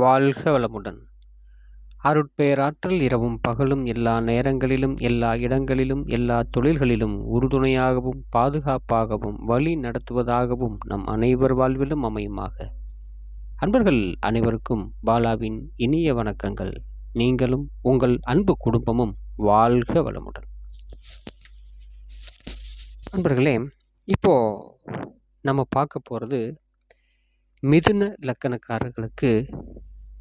வாழ்க வளமுடன். அருட்பேராற்றல் இரவும் பகலும் எல்லா நேரங்களிலும் எல்லா இடங்களிலும் எல்லா தொழில்களிலும் உறுதுணையாகவும் பாதுகாப்பாகவும் வழி நடத்துவதாகவும் நம் அனைவர் வாழ்விலும் அமையுமாக. அன்பர்கள் அனைவருக்கும் பாலாவின் இனிய வணக்கங்கள். நீங்களும் உங்கள் அன்பு குடும்பமும் வாழ்க வளமுடன். அன்பர்களே இப்போ நம்ம பார்க்க போகிறது மிதுன லக்கணக்காரர்களுக்கு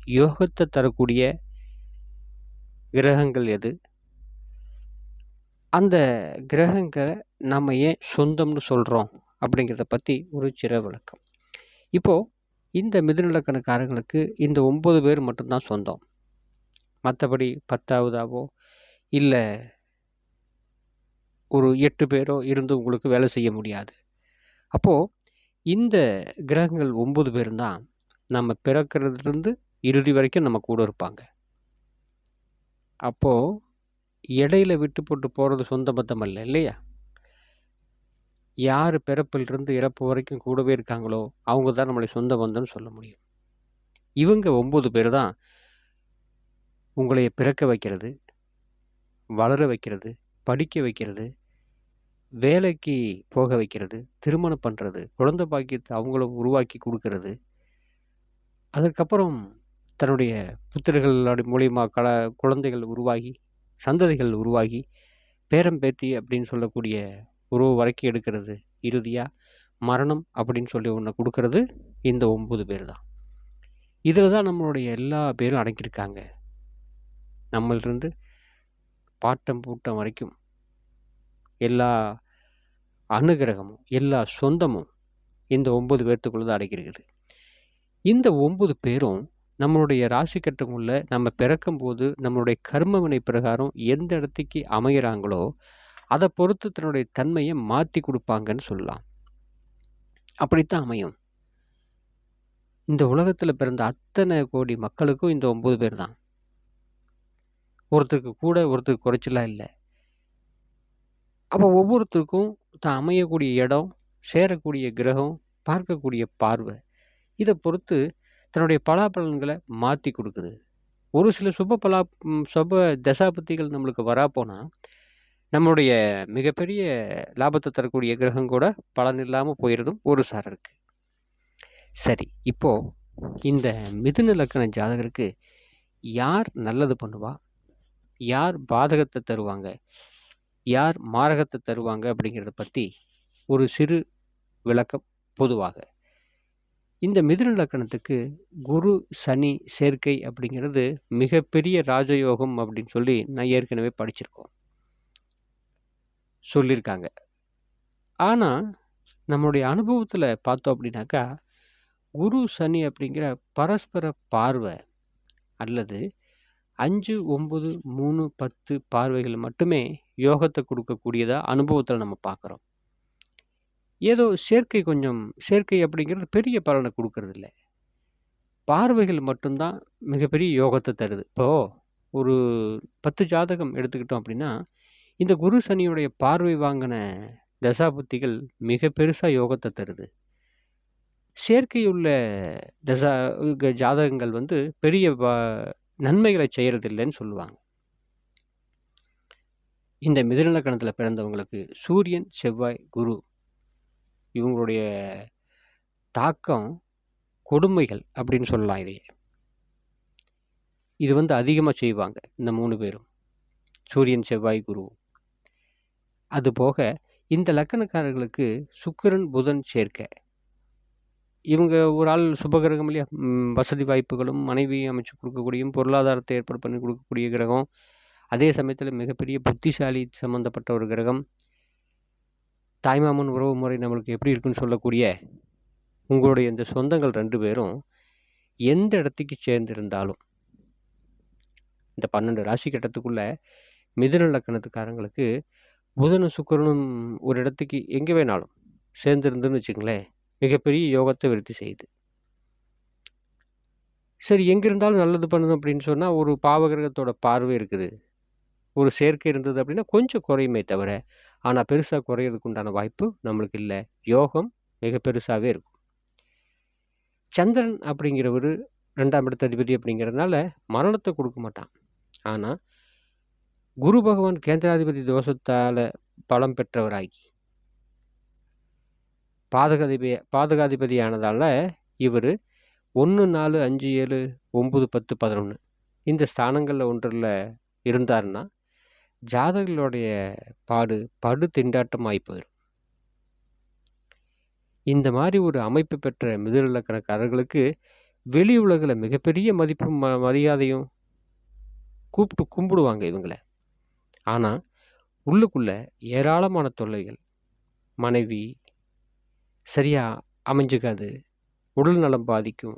யோகத்தை தரக்கூடிய கிரகங்கள் எது? அந்த கிரகங்களை நம்ம ஏன் சொந்தம்னு சொல்கிறோம் அப்படிங்கிறத பற்றி ஒரு சிற விளக்கம். இப்போது இந்த மிதுநிலக்கணக்காரங்களுக்கு இந்த ஒம்பது பேர் மட்டும்தான் சொந்தம். மற்றபடி பத்தாவதாவோ இல்லை ஒரு எட்டு பேரோ இருந்து உங்களுக்கு வேலை செய்ய முடியாது. அப்போது இந்த கிரகங்கள் ஒம்பது பேர் தான் நம்ம பிறக்கிறதுலேருந்து இறுதி வரைக்கும் நம்ம கூட இருப்பாங்க. அப்போது இடையில விட்டு போட்டு போகிறது சொந்த பந்தம் அல்ல இல்லையா? யார் பிறப்பிலிருந்து இறப்பு வரைக்கும் கூடவே இருக்காங்களோ அவங்க தான் நம்மளை சொந்த பந்தம்னு சொல்ல முடியும். இவங்க ஒம்பது பேர் தான் உங்களை பிறக்க வைக்கிறது வளர வைக்கிறது படிக்க வைக்கிறது வேலைக்கு போக வைக்கிறது திருமணம் பண்ணுறது குழந்தை பாக்கியத்தை அவங்கள உருவாக்கி கொடுக்கறது. அதற்கப்புறம் தன்னுடைய புத்திரர்கள் மூலியமா கல குழந்தைகள் உருவாகி சந்ததிகள் உருவாகி பேரம் பேத்தி அப்படின்னு சொல்லக்கூடிய உறவு வரைக்கும் எடுக்கிறது. இறுதியாக மரணம் அப்படின்னு சொல்லி ஒன்று கொடுக்கறது இந்த ஒம்பது பேர் தான் இதில் தான் நம்மளுடைய எல்லா பேரும் அடங்கியிருக்காங்க. நம்மளிருந்து பாட்டம் பூட்டம் வரைக்கும் எல்லா அனுகிரகமும் எல்லா சொந்தமும் இந்த ஒம்பது பேர்த்துக்குள்ளே தான் அடங்கியிருக்குது. இந்த ஒம்பது பேரும் நம்மளுடைய ராசி கட்டங்குள்ள நம்ம பிறக்கும்போது நம்மளுடைய கர்ம வினை பிரகாரம் எந்த இடத்துக்கு அமைகிறாங்களோ அதை பொறுத்து தன்னுடைய தன்மையை மாற்றி கொடுப்பாங்கன்னு சொல்லலாம். அப்படித்தான் அமையும். இந்த உலகத்தில் பிறந்த அத்தனை கோடி மக்களுக்கும் இந்த ஒம்பது பேர் தான். ஒருத்தருக்கு கூட ஒருத்தருக்கு குறைச்சலாம் இல்லை. அப்போ ஒவ்வொருத்தருக்கும் தான் அமையக்கூடிய இடம் சேரக்கூடிய கிரகம் பார்க்கக்கூடிய பார்வை. இதை பொறுத்து தன்னுடைய பலாபலன்களை மாற்றி கொடுக்குது. ஒரு சில சுப பலா சுப தசாபத்திகள் நம்மளுக்கு வராப்போனால் நம்மளுடைய மிகப்பெரிய லாபத்தை தரக்கூடிய கிரகம் கூட பலன் இல்லாமல் போயிடுறதும் ஒரு சார் இருக்குது சரி இப்போது இந்த மிதுன லக்கண ஜாதகருக்கு யார் நல்லது பண்ணுவா? யார் பாதகத்தை தருவாங்க? யார் மாரகத்தை தருவாங்க அப்படிங்கிறத பற்றி ஒரு சிறு விளக்கம் பொதுவாக. இந்த மிதுன லக்கணத்துக்கு குரு சனி சேர்க்கை அப்படிங்கிறது மிகப்பெரிய ராஜயோகம் அப்படின்னு சொல்லி நான் ஏற்கனவே படிச்சிருக்கோம். சொல்லியிருக்காங்க. ஆனால் நம்மளுடைய அனுபவத்தில் பார்த்தோம் அப்படின்னாக்கா குரு சனி அப்படிங்கிற பரஸ்பர பார்வை அல்லது அஞ்சு ஒம்பது மூணு பத்து பார்வைகள் மட்டுமே யோகத்தை கொடுக்கக்கூடியதாக அனுபவத்தில் நம்ம பார்க்குறோம். ஏதோ சேர்க்கை கொஞ்சம் சேர்க்கை அப்படிங்கிறது பெரிய பலனை கொடுக்கறதில்ல. பார்வைகள் மட்டும்தான் மிகப்பெரிய யோகத்தை தருது. இப்போது ஒரு பத்து ஜாதகம் எடுத்துக்கிட்டோம் அப்படின்னா இந்த குரு சனியுடைய பார்வை வாங்கின தசாபுத்திகள் மிக பெருசாக யோகத்தை தருது. சேர்க்கையுள்ள தசா ஜாதகங்கள் வந்து பெரிய நன்மைகளை செய்கிறதில்லைன்னு சொல்லுவாங்க. இந்த மிதுநலக்கணத்தில் பிறந்தவங்களுக்கு சூரியன் செவ்வாய் குரு இவங்களுடைய தாக்கம் கொடுமைகள் அப்படின்னு சொல்லலாம் இதையே. இது வந்து அதிகமாக செய்வாங்க இந்த மூணு பேரும். சூரியன் செவ்வாய் குரு. அதுபோக இந்த லக்கணக்காரர்களுக்கு சுக்கிரன் புதன் சேர்க்கை. இவங்க ஒரு ஆள் சுபகிரகம் இல்லையா? வசதி வாய்ப்புகளும் மனைவி அமைச்சு கொடுக்கக்கூடியும் பொருளாதாரத்தை ஏற்பாடு பண்ணி கொடுக்கக்கூடிய கிரகம். அதே சமயத்தில் மிகப்பெரிய புத்திசாலி சம்மந்தப்பட்ட ஒரு கிரகம். தாய்மாமன் உறவு முறை நம்மளுக்கு எப்படி இருக்குன்னு சொல்லக்கூடிய உங்களுடைய இந்த சொந்தங்கள் ரெண்டு பேரும் எந்த இடத்துக்கு சேர்ந்திருந்தாலும் இந்த பன்னெண்டு ராசி கட்டத்துக்குள்ளே மிதுன லக்கணத்துக்காரங்களுக்கு புதனும் சுக்கரனும் ஒரு இடத்துக்கு எங்கே வேணாலும் சேர்ந்துருந்துன்னு வச்சுங்களேன் மிகப்பெரிய யோகத்தை விருத்தி செய்யுது. சரி எங்கே இருந்தாலும் நல்லது பண்ணணும் அப்படின்னு சொன்னால் ஒரு பாவகிரகத்தோட பார்வை இருக்குது. ஒரு சேர்க்கை இருந்தது அப்படின்னா கொஞ்சம் குறையுமே தவிர ஆனால் பெருசாக குறையிறதுக்கு உண்டான வாய்ப்பு நம்மளுக்கு இல்லை. யோகம் மிக பெருசாகவே இருக்கும். சந்திரன் அப்படிங்கிறவர் ரெண்டாம் இடத்த அதிபதி அப்படிங்கிறதுனால மரணத்தை கொடுக்க மாட்டான். ஆனால் குரு பகவான் கேந்திராதிபதி தோஷத்தால் பலம் பெற்றவராகி பாதகாதிபதி பாதகாதிபதியானதால் இவர் ஒன்று நாலு அஞ்சு ஏழு ஒம்பது பத்து பதினொன்று இந்த ஸ்தானங்களில் ஒன்றில் இருந்தாருன்னா ஜாதகர்களுடைய பாடு படு திண்டாட்டமாகி போயிடும் இந்த மாதிரி ஒரு அமைப்பு பெற்ற மிதிலக்கணக்காரர்களுக்கு வெளி உலகில் மிகப்பெரிய மதிப்பும் ம மரியாதையும் கூப்பிட்டு கும்பிடுவாங்க இவங்களை. ஆனால் உள்ளுக்குள்ளே ஏராளமான தொல்லைகள். மனைவி சரியாக அமைஞ்சுக்காது உடல் நலம் பாதிக்கும்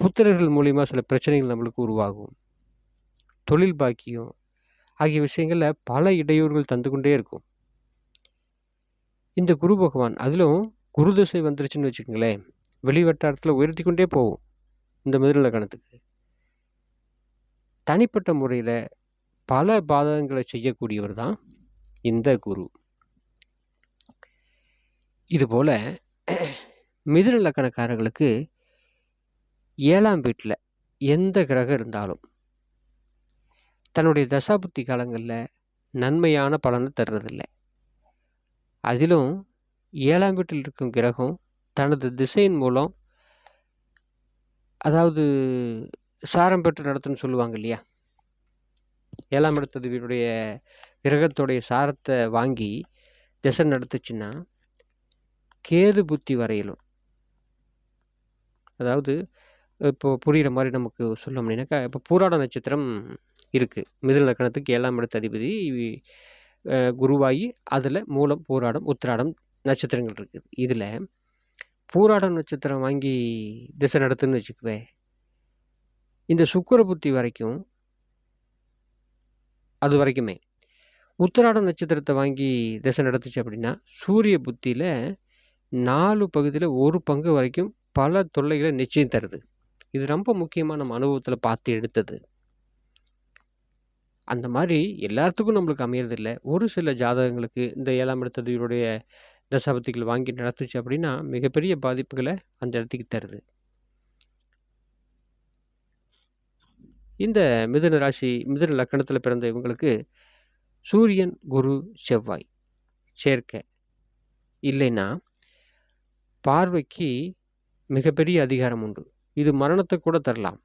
புத்திரர்கள் மூலிமா சில பிரச்சனைகள் நம்மளுக்கு உருவாகும் தொழில் பாக்கியம் ஆகிய விஷயங்களில் பல இடையூறுகள் தந்து கொண்டே இருக்கும். இந்த குரு பகவான் அதிலும் குரு தசை வந்துருச்சுன்னு வச்சுக்கோங்களேன் வெளி வட்டாரத்தில் உயர்த்தி கொண்டே போகும் இந்த மிதுன கணத்துக்கு தனிப்பட்ட முறையில் பல பாதகங்களை செய்யக்கூடியவர் தான் இந்த குரு. இதுபோல் மிதுன லக்கணக்காரர்களுக்கு ஏழாம் வீட்டில் எந்த கிரகம் இருந்தாலும் தன்னுடைய தசாபுத்தி காலங்களில் நன்மையான பலனை தர்றதில்லை. அதிலும் ஏழாம் வீட்டில் இருக்கும் கிரகம் தனது திசையின் மூலம் அதாவது சாரம் பெற்று நடத்துன்னு சொல்லுவாங்க இல்லையா? ஏழாம் இடத்ததிபதியுடைய கிரகத்துடைய சாரத்தை வாங்கி திசை நடத்துச்சுன்னா கேது புத்தி வரையிலும் அதாவது இப்போ புரிகிற மாதிரி நமக்கு சொல்ல முடியும்னாக்கா இப்போ பூராட நட்சத்திரம் இருக்குது மிதுன லக்கணத்துக்கு ஏழாம் இடத்து அதிபதி குருவாயி குருவாகி அதில் மூலம் பூராடம் உத்திராடம் நட்சத்திரங்கள் இருக்குது இதில் பூராடம் நட்சத்திரம் வாங்கி திசை நடத்துன்னு வச்சுக்குவே இந்த சுக்கர புத்தி வரைக்கும் அது வரைக்குமே உத்திராடம் நட்சத்திரத்தை வாங்கி திசை நடத்துச்சு அப்படின்னா சூரிய புத்தியில் நாலு பகுதியில் ஒரு பங்கு வரைக்கும் பல தொல்லைகளை நிச்சயம் தருது. இது ரொம்ப முக்கியமாக நம்ம அனுபவத்தில் பார்த்து எடுத்தது. அந்த மாதிரி எல்லாத்துக்கும் நம்மளுக்கு அமையறதில்ல. ஒரு சில ஜாதகங்களுக்கு இந்த ஏழாம் இடத்ததியுடைய தசாபத்திகள் வாங்கி நடத்துச்சு அப்படின்னா மிகப்பெரிய பாதிப்புகளை அந்த இடத்துக்கு தருது. இந்த மிதுன ராசி மிதுன லக்கணத்தில் பிறந்த இவங்களுக்கு சூரியன் குரு செவ்வாய் சேர்க்க இல்லைன்னா பார்வைக்கு மிகப்பெரிய அதிகாரம் உண்டு. இது மரணத்தை கூட தரலாம்.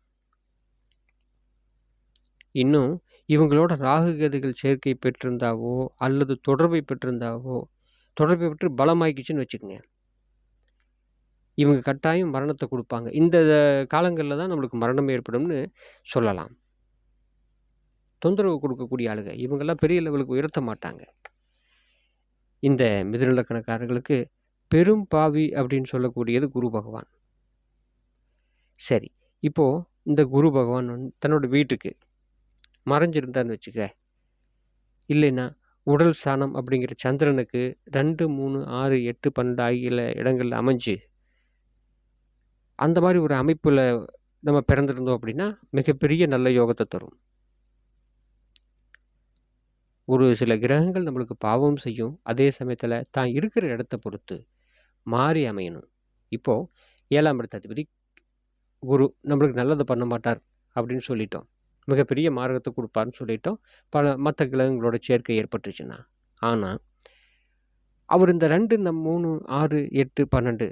இன்னும் இவங்களோட ராகு கதிகள் சேர்க்கை பெற்றிருந்தாவோ அல்லது தொடர்பை பெற்றிருந்தாவோ தொடர்பை பெற்று பலமாக்கிச்சுன்னு வச்சுக்கோங்க. இவங்க கட்டாயம் மரணத்தை கொடுப்பாங்க. இந்த காலங்களில் தான் நம்மளுக்கு மரணம் ஏற்படும்னு சொல்லலாம். தொந்தரவு கொடுக்கக்கூடிய ஆளுங்க. இவங்கெல்லாம் பெரிய லெவலுக்கு உயர்த்த மாட்டாங்க. இந்த மிதுநிலக்கணக்காரர்களுக்கு பெரும் பாவி அப்படின்னு சொல்லக்கூடியது குரு பகவான். சரி இப்போது இந்த குரு பகவான் தன்னோட வீட்டுக்கு மறைஞ்சிருந்தான்னு வச்சுக்க. இல்லைன்னா உடல் சாணம் அப்படிங்கிற சந்திரனுக்கு ரெண்டு மூணு ஆறு எட்டு பன்னெண்டு ஆகிய இடங்களில் அமைஞ்சு அந்த மாதிரி ஒரு அமைப்பில் நம்ம பிறந்திருந்தோம் அப்படின்னா மிகப்பெரிய நல்ல யோகத்தை தரும். ஒரு சில கிரகங்கள் நம்மளுக்கு பாவம் செய்யும். அதே சமயத்தில் தான் இருக்கிற இடத்த பொறுத்து மாறி அமையணும். இப்போது ஏழாம் இடத்த அதிபதி குரு நம்மளுக்கு நல்லது பண்ண மாட்டார் அப்படின்னு சொல்லிட்டோம். மிகப்பெரிய மார்க்கத்தை கொடுப்பாருன்னு சொல்லிட்டோம் பல மற்ற கிரகங்களோட சேர்க்கை ஏற்பட்டுச்சுன்னா ஆனால் அவர் இந்த ரெண்டு நம் மூணு ஆறு எட்டு பன்னெண்டு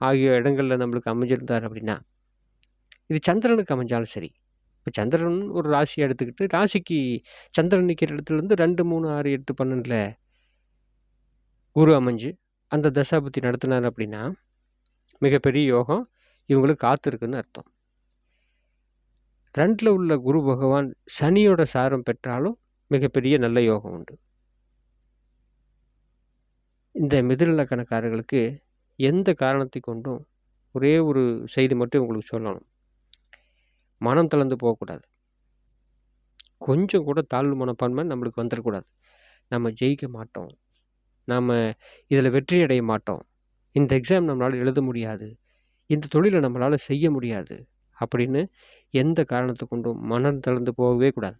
ஆகிய இடங்களில் நம்மளுக்கு அமைஞ்சிருந்தார் அப்படின்னா இது சந்திரனுக்கு அமைஞ்சாலும் சரி. இப்போ சந்திரன் ஒரு ராசியை எடுத்துக்கிட்டு ராசிக்கு சந்திரன் நிற்கிற இடத்துலேருந்து ரெண்டு மூணு ஆறு எட்டு பன்னெண்டில் குரு அமைஞ்சு அந்த தசாபத்தி நடத்தினார் அப்படின்னா மிகப்பெரிய யோகம் இவங்களுக்கு காத்திருக்குன்னு அர்த்தம். ரெண்டில் உள்ள குரு பகவான் சனியோட சாரம் பெற்றாலும் மிகப்பெரிய நல்ல யோகம் உண்டு. இந்த மிதுநிலக்கணக்காரர்களுக்கு எந்த காரணத்தை கொண்டும் ஒரே ஒரு செய்தி மட்டும் உங்களுக்கு சொல்லணும். மனம் தளர்ந்து போகக்கூடாது. கொஞ்சம் கூட தாழ்வு மனப்பான்மை நம்மளுக்கு வந்துடக்கூடாது. நம்ம ஜெயிக்க மாட்டோம். நாம் இதில் வெற்றி அடைய மாட்டோம். இந்த எக்ஸாம் நம்மளால் எழுத முடியாது. இந்த தொழிலை நம்மளால் செய்ய முடியாது. அப்படின்னு எந்த காரணத்தை கொண்டும் மனம் தளர்ந்து போகவே கூடாது.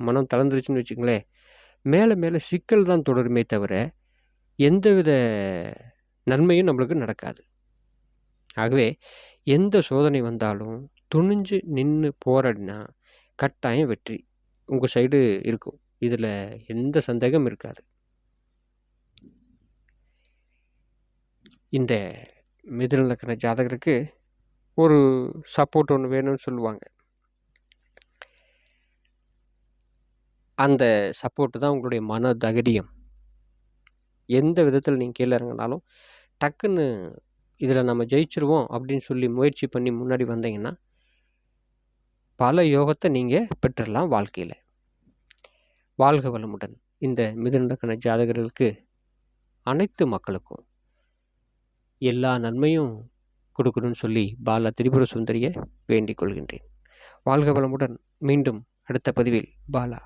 மனம் தளர்ந்துருச்சுன்னு வச்சுங்களேன் மேலே மேலே சிக்கல் தான் தொடருமே தவிர எந்தவித நன்மையும் நம்மளுக்கு நடக்காது. ஆகவே எந்த சோதனை வந்தாலும் துணிஞ்சு நின்று போராடினா கட்டாயம் வெற்றி உங்கள் சைடு இருக்கும். இதில் எந்த சந்தேகம் இருக்காது. இந்த மிதுன லக்கண ஜாதகருக்கு ஒரு சப்போர்ட் ஒன்று வேணும்னு சொல்லுவாங்க. அந்த சப்போர்ட்டு தான் உங்களுடைய மன தைரியம். எந்த விதத்தில் நீங்கள் கீழே இறங்கினாலும் டக்குன்னு இதில் நம்ம ஜெயிச்சிருவோம் அப்படின்னு சொல்லி முயற்சி பண்ணி முன்னாடி வந்தீங்கன்னா பல யோகத்தை நீங்கள் பெற்றுடலாம் வாழ்க்கையில். வாழ்க வளமுடன். இந்த மிதுநலக்கண ஜாதகர்களுக்கு அனைத்து மக்களுக்கும் எல்லா நன்மையும் கொடுக்கணும்னு சொல்லி பாலா திரிபுர சுந்தரியை வேண்டிக் கொள்கின்றேன். வாழ்க வளமுடன் மீண்டும் அடுத்த பதிவில் பாலா.